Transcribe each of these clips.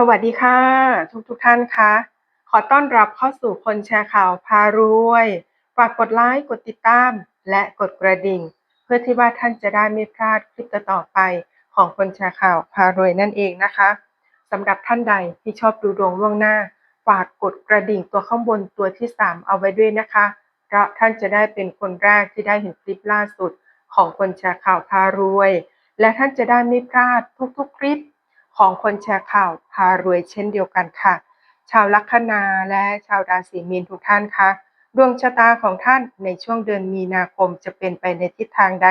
สวัสดีค่ะ ทุกทุกท่านคะ ขอต้อนรับเข้าสู่คนแชร์ข่าวพารวย ฝากกดไลค์กดติดตาม และกดกระดิ่ง เพื่อที่ว่าท่านจะได้ไม่พลาดคลิปต่อไปของคนแชร์ข่าวพารวยนั่นเองนะคะสำหรับท่านใดที่ชอบดูดวงล่วงหน้า ฝากกดกระดิ่งตัวข้างบนตัวที่ 3 เอาไว้ด้วยนะคะ เพราะท่านจะได้เป็นคนแรกที่ได้เห็นคลิปล่าสุดของคนแชร์ข่าวพารวย และท่านจะได้ไม่พลาดทุกๆคลิป ของคนแชร์ข่าวพารวยเช่นเดียวกันค่ะ ชาวลัคนาและชาวราศีมีนทุกท่านคะดวงชะตาของท่านในช่วงเดือนมีนาคมจะเป็นไปในทิศทางใด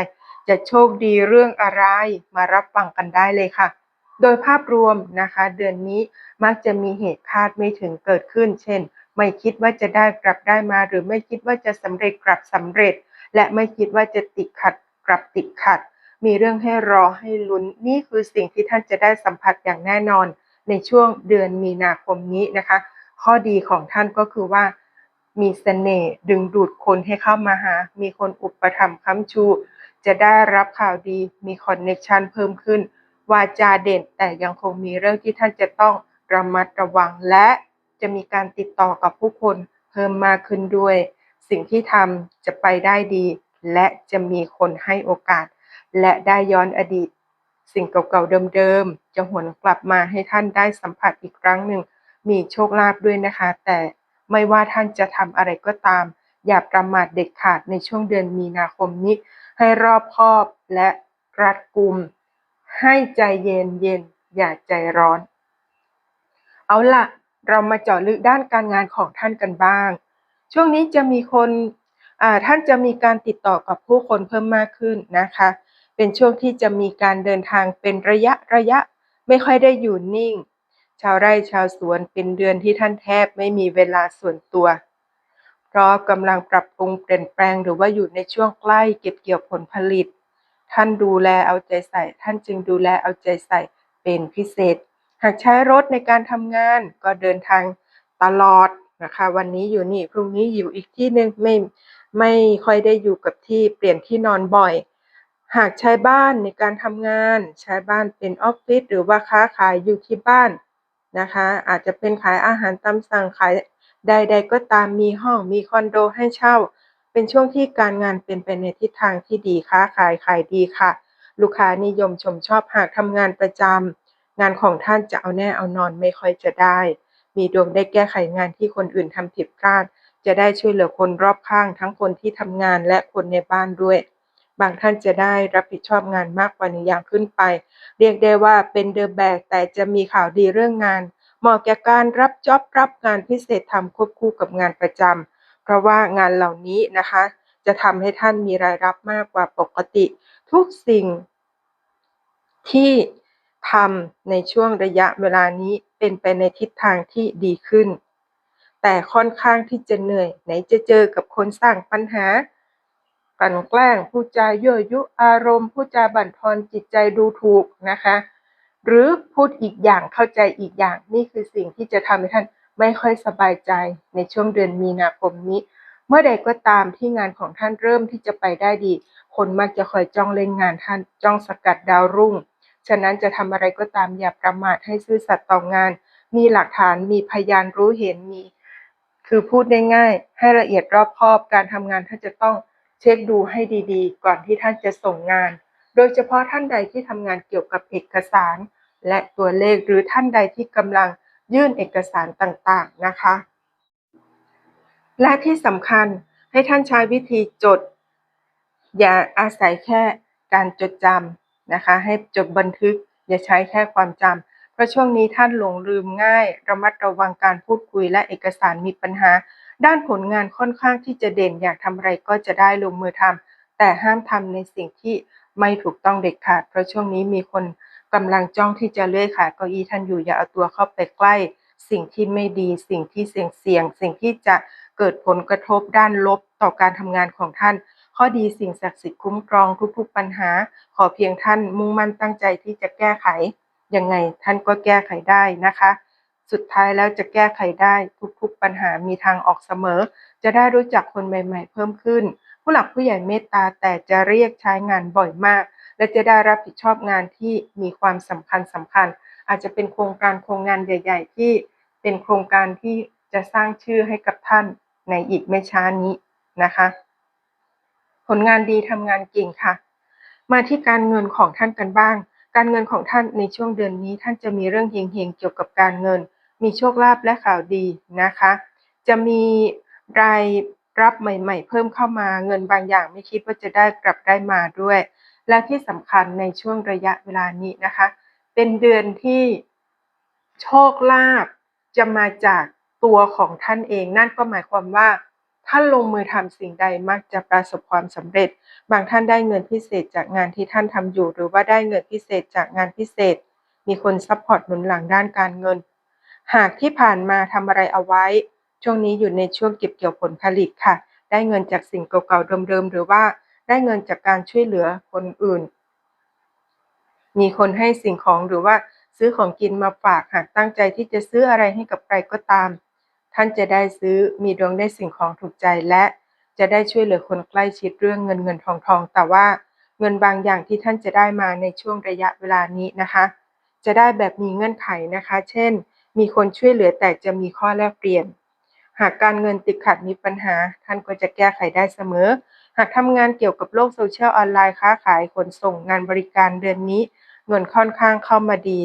จะโชคดีเรื่องอะไรมารับฟังกันได้เลยค่ะ โดยภาพรวมนะคะ เดือนนี้มักจะมีเหตุคาดไม่ถึงเกิดขึ้น เช่น ไม่คิดว่าจะได้กลับได้มา หรือไม่คิดว่าจะสำเร็จกลับสำเร็จ และไม่คิดว่าจะติดขัดกลับติดขัด มีเรื่องให้รอให้ลุ้น นี่คือสิ่งที่ท่านจะได้สัมผัสอย่างแน่นอน ในช่วงเดือนมีนาคมนี้นะคะ ข้อดีของท่านก็คือว่า มีเสน่ห์ดึงดูดคนให้เข้ามาหา มีคนอุปถัมภ์ค้ำชู จะได้รับข่าวดี มีคอนเนคชันเพิ่มขึ้น วาจาเด่น แต่ยังคงมีเรื่องที่ท่านจะต้องระมัดระวัง และจะมีการติดต่อกับผู้คนเพิ่มมากขึ้นด้วย สิ่งที่ทำจะไปได้ดี และจะมีคนให้โอกาส และได้ย้อนอดีต สิ่งเก่าๆเดิมๆจะหวนกลับมาให้ท่านได้สัมผัสอีกครั้งหนึ่ง มีโชคลาภด้วยนะคะ แต่ไม่ว่าท่านจะทำอะไรก็ตาม อย่าประมาทเด็ดขาดในช่วงเดือนมีนาคมนี้ ให้รอบคอบและรัดกุม ให้ใจเย็นเย็นๆอย่าใจร้อน เอาล่ะเรามาเจาะลึกด้านการงานของท่านกันบ้าง ช่วงนี้จะมีคนท่านจะมีการติดต่อกับผู้คนเพิ่มมากขึ้นนะคะ เป็นช่วงที่จะมีการเดินทางเป็นระยะระยะ ไม่ค่อยได้อยู่นิ่ง ชาวไร่ชาวสวนเป็นเดือนที่ท่านแทบไม่มีเวลาส่วนตัว เพราะกำลังปรับปรุงเปลี่ยนแปลงหรือว่าอยู่ในช่วงใกล้เก็บเกี่ยวผลผลิต ท่านดูแลเอาใจใส่ ท่านจึงดูแลเอาใจใส่เป็นพิเศษ หากใช้รถในการทำงานก็เดินทางตลอดนะคะวันนี้อยู่นี่พรุ่งนี้อยู่อีกที่หนึ่งไม่ไม่ค่อยได้อยู่กับที่เปลี่ยนที่นอนบ่อย หากใช้บ้านในการทำงาน ใช้บ้านเป็นออฟฟิศหรือว่าค้าขายอยู่ที่บ้านนะคะ อาจจะเป็นขายอาหารตามสั่งขายใด ๆ ก็ตามมีห้องมีคอนโดให้เช่า เป็นช่วงที่การงานเป็นไปในทิศทางที่ดีค้าขายขายดีค่ะ ลูกค้านิยมชมชอบหากทำงานประจำงานของท่านจะเอาแน่เอานอนไม่ค่อยจะได้ มีดวงได้แก้ไขงานที่คนอื่นทำผิดพลาด จะได้ช่วยเหลือคนรอบข้างทั้งคนที่ทำงานและคนในบ้านด้วย บางท่านจะได้รับผิดชอบงานมากกว่าหนึ่งอย่างขึ้นไป เรียกได้ว่าเป็นเดอะแบกแต่จะมีข่าวดีเรื่องงาน เหมาะแก่การรับจ็อบรับงานพิเศษทำควบคู่กับงานประจำเพราะว่างานเหล่านี้นะคะ จะทำให้ท่านมีรายรับมากกว่าปกติ ทุกสิ่ง ที่ทำในช่วงระยะเวลานี้เป็นไปในทิศทางที่ดีขึ้น แต่ค่อนข้างที่จะเหนื่อย ไหนจะเจอกับคนสร้างปัญหา ลั่นแกล้งผู้จายั่วยุอารมณ์ผู้จาบั่นทอนจิตใจดูถูกนะคะ หรือพูดอีกอย่างเข้าใจอีกอย่างนี่คือสิ่งที่จะทำให้ท่านไม่ค่อยสบายใจในช่วงเดือนมีนาคมนี้ เมื่อใดก็ตามที่งานของท่านเริ่มที่จะไปได้ดี คนมักจะคอยจ้องเล่นงานท่านจ้องสกัดดาวรุ่ง ฉะนั้นจะทำอะไรก็ตามอย่าประมาทให้ซื่อสัตย์ต่องาน มีหลักฐานมีพยานรู้เห็นมี คือพูดได้ง่าย ให้ละเอียดรอบคอบการทำงานท่านจะต้อง เช็คดูให้ดีๆ ก่อนที่ท่านจะส่งงาน โดยเฉพาะท่านใดที่ทำงานเกี่ยวกับเอกสาร และตัวเลขหรือท่านใดที่กำลังยื่นเอกสารต่างๆนะคะ และที่สำคัญให้ท่านใช้วิธีจด อย่าอาศัยแค่การจดจำนะคะ ให้จดบันทึก อย่าใช้แค่ความจำเพราะช่วงนี้ท่านหลงลืมง่าย ระมัดระวังการพูดคุยและเอกสารมีปัญหา ด้านผลงานค่อนข้างที่จะเด่นอยากทำอะไรก็จะได้ลงมือทำแต่ห้ามทำในสิ่งที่ไม่ถูกต้องเด็ดขาด เพราะช่วงนี้มีคนกำลังจ้องที่จะเลื่อยขาเก้าอี้ท่านอยู่อย่าเอาตัวเข้าไปใกล้ สิ่งที่ไม่ดี สิ่งที่เสี่ยงเสี่ยง สิ่งที่จะเกิดผลกระทบด้านลบต่อการทำงานของท่าน ข้อดีสิ่งศักดิ์สิทธิ์คุ้มครองทุกๆปัญหา ขอเพียงท่านมุ่งมั่นตั้งใจที่จะแก้ไขยังไงท่านก็แก้ไขได้นะคะ สุดท้ายแล้วจะแก้ไขได้ทุกๆปัญหามีทางออกเสมอ จะได้รู้จักคนใหม่ ๆ เพิ่มขึ้น ผู้หลักผู้ใหญ่เมตตาแต่จะเรียกใช้งานบ่อยมาก และจะได้รับผิดชอบงานที่มีความสำคัญสำคัญ อาจจะเป็นโครงการโครงงานใหญ่ ๆ ที่เป็นโครงการที่จะสร้างชื่อให้กับท่านในอีกไม่ช้านี้นะคะ ผลงานดีทำงานเก่งค่ะ มาที่การเงินของท่านกันบ้าง การเงินของท่านในช่วงเดือนนี้ ท่านจะมีเรื่องเฮงๆเกี่ยวกับการเงิน มีโชคลาภและข่าวดีนะคะ จะมีรายรับใหม่ๆ เพิ่มเข้ามาเงินบางอย่างไม่คิดว่าจะได้กลับได้มาด้วย และที่สำคัญในช่วงระยะเวลานี้นะคะ เป็นเดือนที่โชคลาภจะมาจากตัวของท่านเอง นั่นก็หมายความว่าท่านลงมือทำสิ่งใดมักจะประสบความสำเร็จ บางท่านได้เงินพิเศษจากงานที่ท่านทำอยู่ หรือว่าได้เงินพิเศษจากงานพิเศษ มีคนซัพพอร์ตหนุนหลังด้านการเงิน หากที่ผ่านมาทำอะไรเอาไว้ ช่วงนี้อยู่ในช่วงเก็บเกี่ยวผลผลิตค่ะ ได้เงินจากสิ่งเก่าๆเดิมๆหรือว่าได้เงินจากการช่วยเหลือคนอื่น มีคนให้สิ่งของหรือว่าซื้อของกินมาฝากหากตั้งใจที่จะซื้ออะไรให้กับใครก็ตาม ท่านจะได้ซื้อมีดวงได้สิ่งของถูกใจและจะได้ช่วยเหลือคนใกล้ชิดเรื่องเงินเงินทองทอง แต่ว่าเงินบางอย่างที่ท่านจะได้มาในช่วงระยะเวลานี้นะคะ จะได้แบบมีเงื่อนไขนะคะ เช่น มีคนช่วยเหลือแต่จะมีข้อแลกเปลี่ยน หากการเงินติดขัดมีปัญหา ท่านก็จะแก้ไขได้เสมอ หากทำงานเกี่ยวกับโลกโซเชียลออนไลน์ค้าขายขนส่งงานบริการเดือนนี้ เงินค่อนข้างเข้ามาดี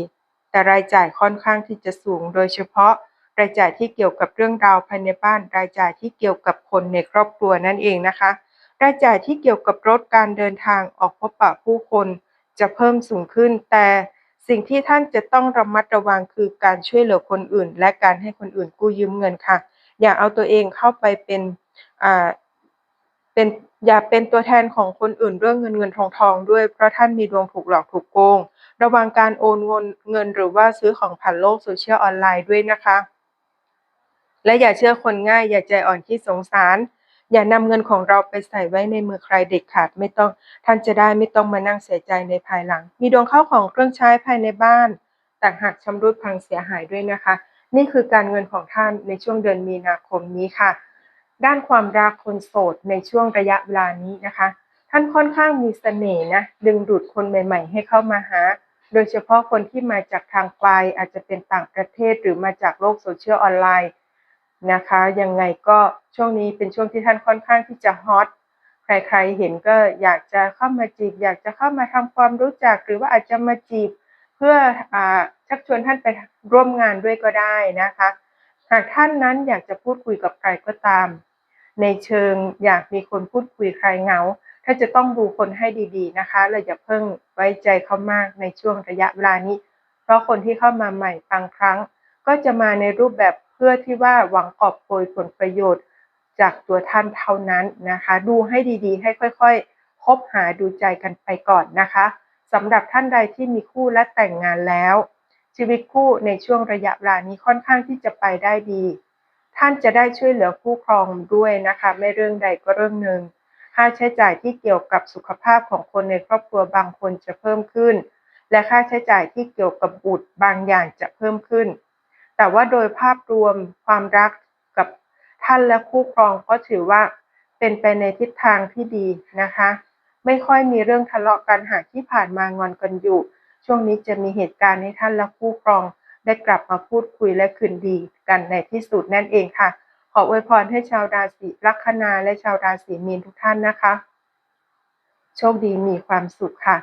แต่รายจ่ายค่อนข้างที่จะสูง โดยเฉพาะ รายจ่ายที่เกี่ยวกับเรื่องราวภายในบ้าน รายจ่ายที่เกี่ยวกับคนในครอบครัวนั่นเองนะคะ รายจ่ายที่เกี่ยวกับรถการเดินทางออกพบปะผู้คน จะเพิ่มสูงขึ้นแต่ สิ่งที่ท่านจะต้องระมัดระวังคือการช่วยเหลือคนอื่น และการให้คนอื่นกู้ยืมเงินค่ะ อย่าเอาตัวเองเข้าไปเป็นอ่าเป็นอย่าเป็นตัวแทนของคนอื่นเรื่องเงินเงินทองทองด้วยเพราะท่านมีดวงถูกหลอกถูกโกง ระวังการโอนเงินเงินหรือว่าซื้อของผ่านโลกโซเชียลออนไลน์ด้วยนะคะ และอย่าเชื่อคนง่ายอย่าใจอ่อนที่สงสาร อย่านำเงินของเราไปใส่ไว้ในมือใครเด็ดขาดไม่ต้อง ท่านจะได้ไม่ต้องมานั่งเสียใจในภายหลัง มีดวงเข้าของเครื่องใช้ภายในบ้านแต่หากชำรุดพังเสียหายด้วยนะคะ นี่คือการเงินของท่านในช่วงเดือนมีนาคมนี้ค่ะ ด้านความรักคนโสดในช่วงระยะเวลานี้นะคะ ท่านค่อนข้างมีเสน่ห์นะดึงดูดคนใหม่ ๆ ให้เข้ามาหา โดยเฉพาะคนที่มาจากทางไกลอาจจะเป็นต่างประเทศหรือมาจากโลกโซเชียลออนไลน์ นะคะ ยังไงก็ช่วงนี้เป็นช่วงที่ท่านค่อนข้างที่จะฮอตใครๆเห็นก็อยากจะเข้ามาจีบ อยากจะเข้ามาทำความรู้จัก หรือว่าอาจจะมาจีบ เพื่ออชักชวนท่านไปร่วมงานด้วยก็ได้นะคะ หากท่านนั้นอยากจะพูดคุยกับใครก็ตาม ในเชิงอยากมีคนพูดคุยใครเหงาถ้าจะต้องดูคนให้ดีๆนะคะ เราอย่าเพิ่งไว้ใจเขามากในช่วงระยะเวลานี้ เพราะคนที่เข้ามาใหม่บางครั้ง ก็จะมาในรูปแบบ พื่อที่ว่าหวังกอบโกยผลประโยชน์จากตัวท่านเท่านั้นนะคะ ดูให้ดีๆ ให้ค่อยๆ คบหาดูใจกันไปก่อนนะคะสำหรับท่านใดที่มีคู่และแต่งงานแล้ว ชีวิตคู่ในช่วงระยะเวลานี้ค่อนข้างที่จะไปได้ดี ท่านจะได้ช่วยเหลือคู่ครองด้วยนะคะ ไม่เรื่องใดก็เรื่องหนึ่งค่าใช้จ่ายที่เกี่ยวกับสุขภาพของคนในครอบครัวบางคนจะเพิ่มขึ้น และค่าใช้จ่ายที่เกี่ยวกับบุตรบางอย่างจะเพิ่มขึ้น แต่ว่าโดยภาพรวมความรักกับท่านและคู่ครองก็ถือว่าเป็นไปในทิศทางที่ดีนะคะ ไม่ค่อยมีเรื่องทะเลาะกันหากที่ผ่านมางอนกันอยู่ ช่วงนี้จะมีเหตุการณ์ให้ท่านและคู่ครองได้กลับมาพูดคุยและคืนดีกันในที่สุดนั่นเองค่ะ ขออวยพรให้ชาวราศีลัคนาและชาวราศีมีนทุกท่านนะคะ โชคดีมีความสุขค่ะ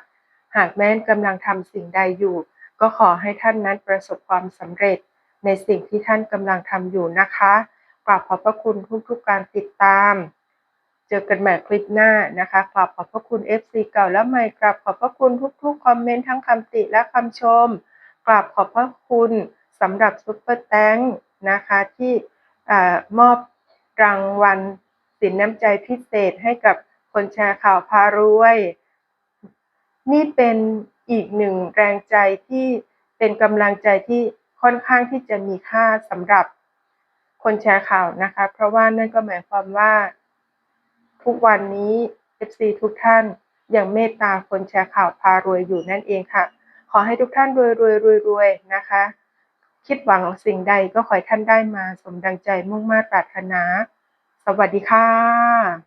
หากแม้นกำลังทำสิ่งใดอยู่ ก็ขอให้ท่านนั้นประสบความสำเร็จ ในสิ่งที่ท่านกำลังทำอยู่นะคะกราบขอบพระคุณทุกๆการติดตาม เจอกันใหม่คลิปหน้านะคะกราบขอบพระคุณ FC เก่าและใหม่กราบขอบพระคุณทุกๆคอมเมนต์ทั้งคำติและคำชมกราบขอบพระคุณสำหรับซุปเปอร์แตงนะคะที่มอบรางวัลสินน้ำใจพิเศษให้กับคนแชร์ข่าวพารวย นี่เป็นอีกหนึ่งแรงใจที่เป็นกำลังใจที่ ค่อนข้างที่จะมีค่าสำหรับคนแชร์ข่าวนะคะ เพราะว่านั่นก็หมายความว่า ทุกวันนี้ FC ทุกท่านยังเมตตาคนแชร์ข่าวพารวยอยู่นั่นเองค่ะ ขอให้ทุกท่านรวยรวยรวยรวยนะคะ คิดหวังสิ่งใดก็ขอให้ท่านได้มาสมดังใจมุ่งมา่ปรารถนา สวัสดีค่ะ